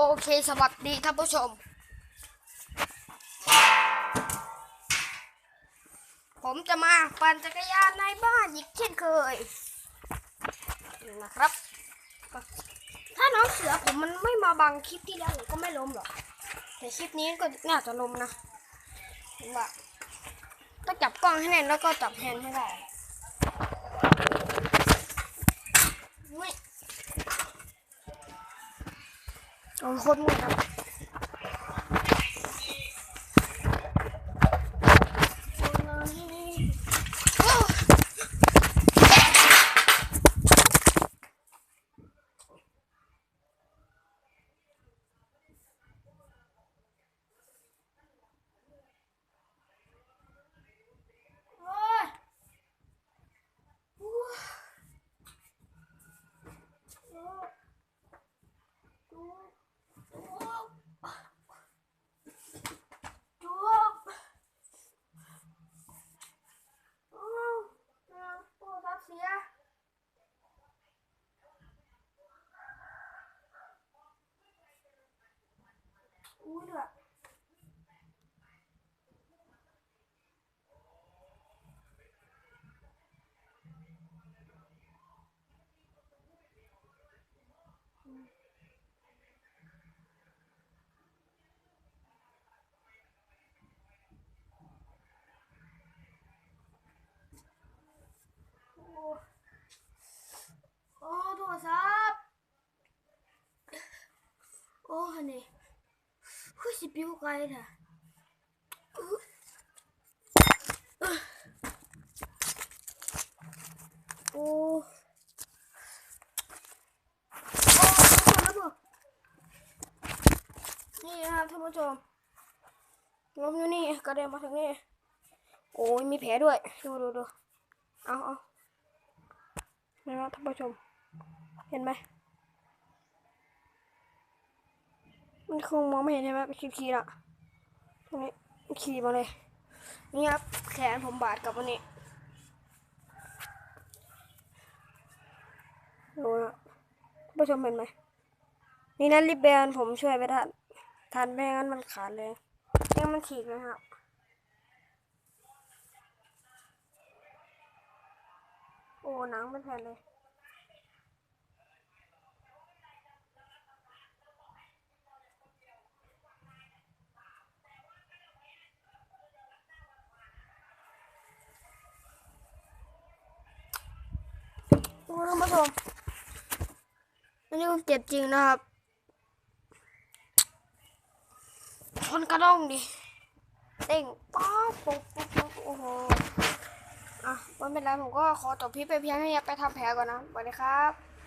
โอเคสวัสดีท่านผู้ชม ผมจะมาปั่นจักรยานในบ้านอีกเช่นเคยนะครับ ถ้าน้องเสือผมมันไม่มาบังคลิปที่แล้วผมก็ไม่ล้มหรอกแต่คลิปนี้ก็น่าจะล้มนะผมว่าต้องจับกล้องให้แน่นแล้วก็จับแฮนด์ให้ได้ โอ้โหโคตรมืดครับโอ้โอ้ยโอ้ยโอ้ยโอ้ยโอ้ยโอ้ยโอ้ยรับเสียอุ้ยเดือด โอ้โอ้โทร ศัพท์โอ้ฮันนี่คือสิปิวไกลเถอะอื้ออื้อโอ้โอ้ระเบิดนี่นะครับท่านผู้ชมลมอยู่นี่กระเด็นมาถึงนี่โอ้ยมีแผลด้วย ดูดูดูเอาเอานะครับท่านผู้ชม เห็นไหมมันคงมองไม่เห็นใช่ไหมเป็นขีดๆอะตรงนี้ขีดมาเลย นี่ครับ แขนผมบาดกับอันนี้ดูนะผู้ชมเห็นไหมนี่นั้นริบแบนผมช่วยไปทันทันไม่งั้นมันขาดเลยไม่งั้นมันฉีกเลยครับโอ้หนังเป็นแผ่นเลย ท่านผู้ชมอันนี้ผมเจ็บจริงนะครับชนกระด้งดิเต่งป๊อปปุ๊บปุ๊บปุ๊บโอ้โหอะไม่เป็นไรผมก็ขอจบพี่ไปเพียงให้ไปทำแผลก่อนนะสวัสดีครับ